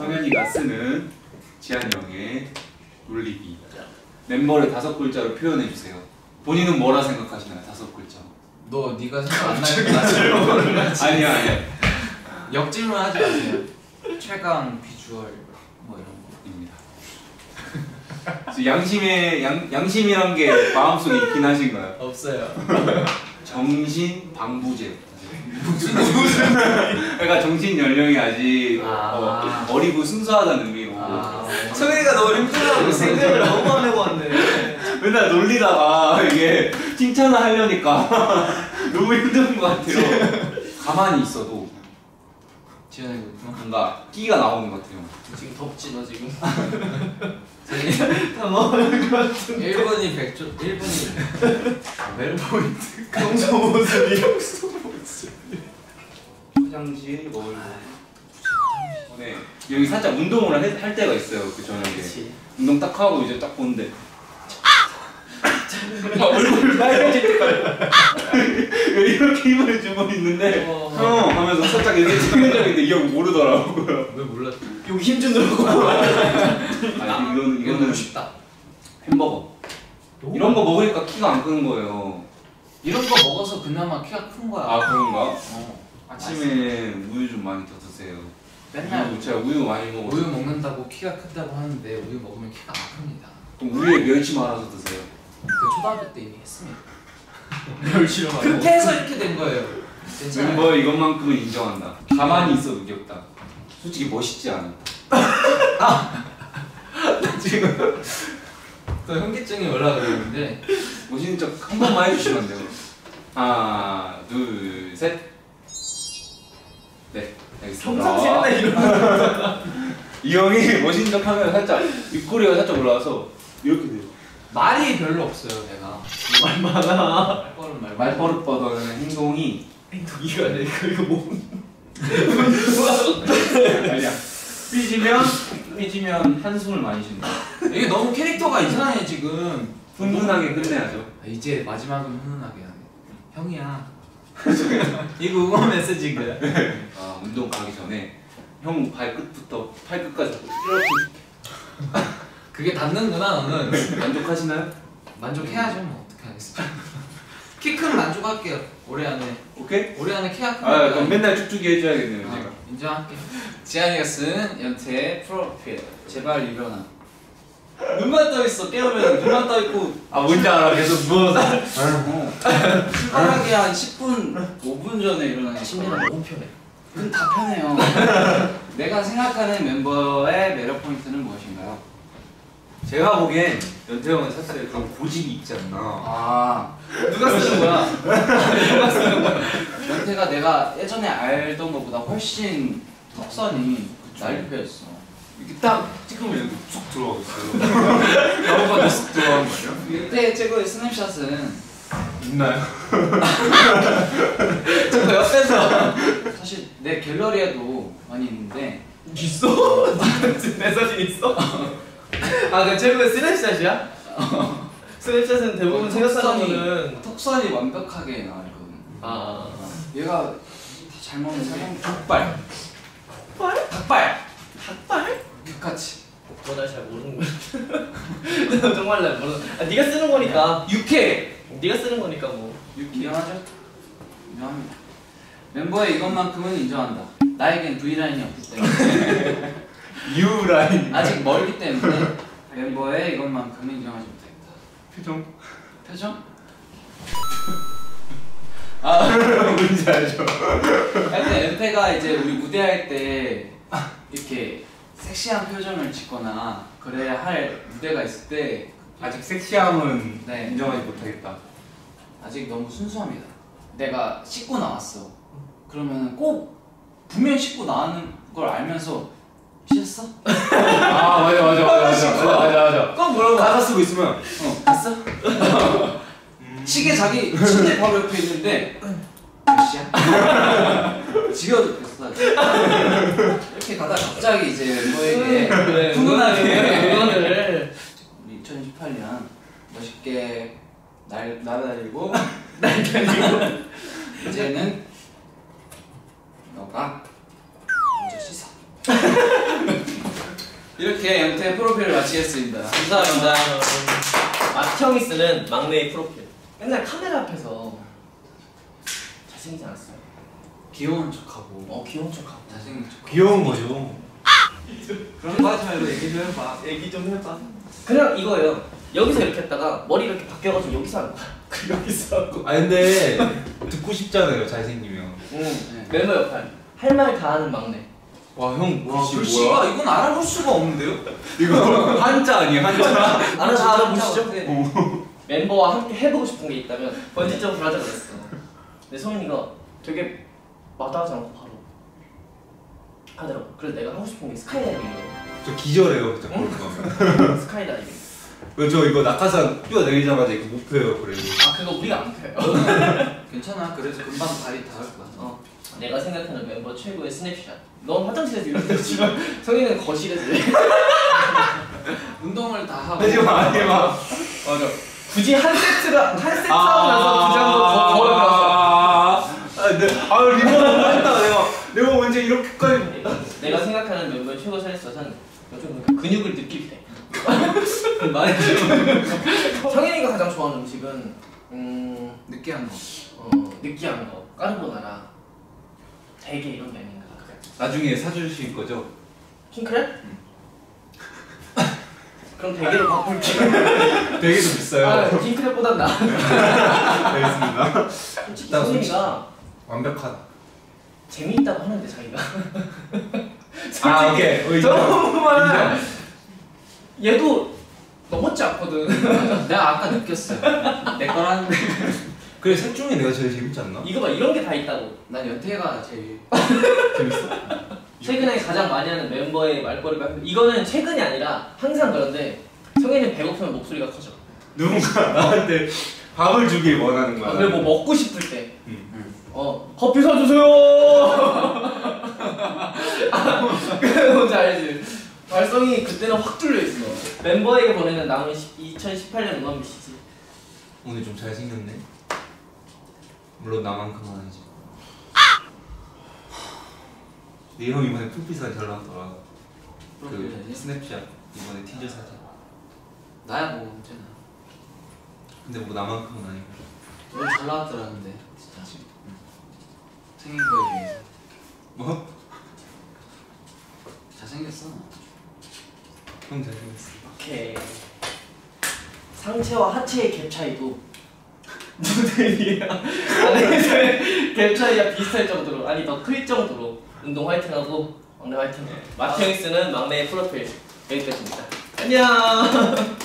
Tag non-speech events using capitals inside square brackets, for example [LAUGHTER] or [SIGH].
성현이가 쓰는 지한 형의 놀리기 멤버를 다섯 글자로 표현해 주세요. 본인은 뭐라 생각하시나요? 다섯 글자. 너 네가 생각 안 나니까 아니야 아니야. 역질문 하지 마세요. 최강 비주얼 뭐 이런 거. 입니다. 그래서 양심의 양, 양심이란 게 마음속에 있긴 하신가요? 없어요. 정신 방부제. 그러니까 정신 연령이 아직 아. 어, 리고 순수하다는 의미로 아, 성현이가 너무 힘들어하고 생각을 너무 안 해고 왔네. 맨날 놀리다가 이게 칭찬을 하려니까 [LAUGHS] 너무 힘든 것 같아요. 가만히 있어도 지현이 뭔가 끼가 나오는 것 같아요. 지금 덥지 너 지금. [LAUGHS] 다 먹을 것 같은. 1분이 100조 1분이 메로 포인트. 평소 모습이. 화장실 뭘 네. 여기 살짝 운동을 해- 할 때가 있어요. 그 저녁에 그렇지. 운동 딱 하고 이제 딱 보는데 막 얼굴 빨개질 때까지 [LAUGHS] 이렇게 힘을 주고 있는데 어. 형 하면서 살짝 이렇게 측면적인데 이 형 모르더라고요. 왜 몰랐지? 여기 힘좀 들어고. 아 이거는 이거 이거는 쉽다. 햄버거 이런 거 먹으니까 키가 안 크는 거예요. 이런 거 먹어서 그나마 키가 큰 거야. 아 그런가? 어. 아침에 우유 좀 많이 더 드세요. 맨날 우유, 제가 우유 많이 먹어서 우유 먹는다고 키가 크다고 하는데 우유 먹으면 키가 안 큽니다. 그럼 우유에 멸치 말아서 드세요. 그 초등학교 때 이미 했습니다. [LAUGHS] 멸치로 막. 그렇게 해서 이렇게 된 거예요. 괜찮아요. 멤버 이것만큼은 인정한다. 가만히 있어도 귀엽다. 솔직히 멋있지 않아. [LAUGHS] 지금 또 현기증이 올라가고 있는데 멋있는 척 한 번만 해주시면 안 돼요. 하나, 둘, 셋. 평상시에 맨날 이런. [LAUGHS] 이 형이 멋있는 척 하면 살짝 입꼬리가 살짝 올라와서 이렇게 돼요. 말이 별로 없어요 내가. 말 많아. 말버릇 말. 말버릇 뻗어는 행동이 이거 아니야 이거 이거 뭐. 아니야. 삐지면 삐지면 한숨을 많이 쉰다. 이게 너무 캐릭터가 이상해 지금. 훈훈하게 끝내야죠. 아, 이제 마지막은 훈훈하게 하네. 형이야. [LAUGHS] 이거 응원 메시지인 거야. 아, 운동 가기 전에 형 발끝부터 팔끝까지 이렇게 그게 닿는구나 너는. 만족하시나요? 만족해야죠 뭐 어떻게 하겠어. [LAUGHS] 키큰 만족할게요. 올해 안에 오케이? 올해 안에 키가 큰. 아. 그럼 맨날 쭉쭉이 해줘야겠네요, 아. 인정할게. 지한이가 쓴 연태 프로필. 제발 일어나. 눈만 떠 있어. 깨우면 눈만 떠 있고. 아, 뭔지 알아. 계속 누워서. 어. 편하게 한 10분, 5분 전에 일어나니까. 심리가 너무 편해. 그건 다 편해요. 내가 생각하는 멤버의 매력 포인트는 무엇인가요? 제가 보기엔 연태 형은 사실 그런 고집이 있지 않나. 아 누가 쓰는 거야? 누가 쓰는 거야? 연태가 내가 예전에 알던 것보다 훨씬 턱선이 날렵해졌어. 이렇게 딱 찍으면 이렇게 쑥 들어가고 있어요. 나보다 쑥 들어가는 거 아니야? 그때 최고의 스냅샷은 있나요? [LAUGHS] 저 옆에서 사실 내 갤러리에도 많이 있는데 있어? 내 사진 있어? 아, 그 최고의 스냅샷이야? 스냅샷은 대부분 어, 생각하는 턱선이- 거는 턱선이 완벽하게 나와 있거든. 아, 얘가 다잘 먹는 사람 닭발. 닭발? 닭발. 닭발? 육같이. 너날 잘 모르는 거야. [LAUGHS] 정말 날 모르는. 아, 네가 쓰는 거니까. 육회. 네가 쓰는 거니까 뭐. 인정하죠? 인정합니다. 멤버의 이것만큼은 인정한다. 나에겐 V라인이 없기 때문에 [LAUGHS] 유라인. 아직 멀기 때문에 [LAUGHS] 멤버의 이것만큼은 인정하지 못하겠다. 표정. 표정? 아, 뭔지 알죠? 근데 엠페가 이제 우리 무대할 때 이렇게 섹시한 표정을 짓거나 그래야 할 무대가 있을 때 아직 섹시함은 네. 인정하지 못하겠다. 아직 너무 순수합니다. 내가 씻고 나왔어. 그러면 꼭 분명 씻고 나왔는 걸 알면서 씻었어? [LAUGHS] 아, 맞아, 맞아, 맞아, 맞아, 맞아, 맞아, 맞아. 꼭 물어봐. 가사 쓰고 있으면 어, 됐어? 시계 자기 침대 바로 옆에 있는데 몇 시야? 지겨도 됐어. 이렇게 가다 갑자기 이제 멤버에게 그래, 훈훈하게 응원을. 우리 2018년 멋있게 날 날아다니고 [LAUGHS] 날다니고. 이제는 너가 먼저 씻어. [LAUGHS] 이렇게 연태 프로필을 마치겠습니다. 감사합니다. 마형이 쓰는 막내의 프로필. 맨날 카메라 앞에서 잘생기지 않았어요? 귀여운 척하고 어 귀여운 척하고. 잘생긴 척. 귀여운 거죠. 그런 거 하지 말고 얘기 좀 해봐. 얘기 좀 해봐. 그냥 이거예요. 여기서 이렇게 했다가 머리 이렇게 바뀌어가지고 여기서 하는 거야. [LAUGHS] 그 여기서 하고. 아 근데 듣고 싶잖아요 잘생기면. 응. 멤버 역할. 할 말 다 하는 막내. 와형 와 글씨 뭐야? 이건 알아볼 수가 없는데요? 이거 [LAUGHS] 한자 아니에요 한자? 알아 다 알아보시죠? 네. 멤버와 함께 해보고 싶은 게 있다면 번지 점프를 하자 그랬어. 근데 성민이가 되게 마다하지 않고 바로 하더라고. 그래서 내가 하고 싶은 게 스카이다이빙이에요. 저 기절해요 자꾸 그거. [LAUGHS] 스카이다이빙. 저 이거 낙하산 뛰어내리자마자 이거 못 펴요 그래도. 아 그거 우리가 안 펴요. [LAUGHS] 괜찮아 그래서 금방 발이 닿을 거야. 어. 내가 생각하는 멤버 최고의 스냅샷. 넌 화장실에서 이렇게 지금 성인은 거실에서. [LAUGHS] 운동을 다 하고. 하지 마 하지 마. 맞아. 굳이 한 세트가 한 세트 하고 나서 그 정도 더 걸어가서. 아, 네. 아 리본 했다 내가 내가 언제 이렇게까지 내가 생각하는 멤버 최고 요즘 그 근육을 느낄 때. [LAUGHS] 많이 성인이가 가장 좋아하는 음식은 음 느끼한 거. 어, 느끼한 거 까르보나라 대게 이런 메뉴인가 그래. 나중에 사주실 거죠? 킹크랩? [LAUGHS] 그럼 대게로 바꿀게. 되게 좀 비싸요. 아, 킹크랩보단 나. [LAUGHS] 알겠습니다. 솔직히 나 성민이가 완벽하다. 재미있다고 하는데 자기가. [LAUGHS] 아 오케이. 어. 정말 얘도 넘었지 않거든. 내가 아까 느꼈어요. 내 거라는데. 그래 셋 중에 내가 제일 재밌지 않나? 이거 봐 이런 게 다 있다고. 난 연태가 제일. [LAUGHS] 재밌어? 최근에 가장 많이 하는 멤버의 말버리가 이거는 최근이 아니라 항상 그런데 성현이는 배고프면 목소리가 커져. 누군가 나한테 밥을 주길 원하는 거야. 아, 그리고 뭐 먹고 싶을 때. 응. 어 커피 사주세요. [LAUGHS] 그 뭔지 알지? 발성이 그때는 확 뚫려 있어. 멤버에게 보내는 남은 2018년 음악 메시지. 오늘 좀 잘생겼네. 물론 나만큼은 아니지. 네 형 이번에 풀빛 사진 잘 나왔더라. 그 스냅샷 이번에 티저 사진. 나야 뭐 언제나. 근데 뭐 나만큼은 아니고. 잘 나왔더라는데 진짜. 응. 생긴 거에 비해서. 뭐? 잘생겼어. 형 잘생겼어. 오케이. 상체와 하체의 갭 차이도 [LAUGHS] 모델이야. 아니 갭 차이가 비슷할 정도로 아니 더 클 정도로 운동 화이팅하고 막내 화이팅. 마테닉스는 막내의 프로필 여기까지입니다. 안녕.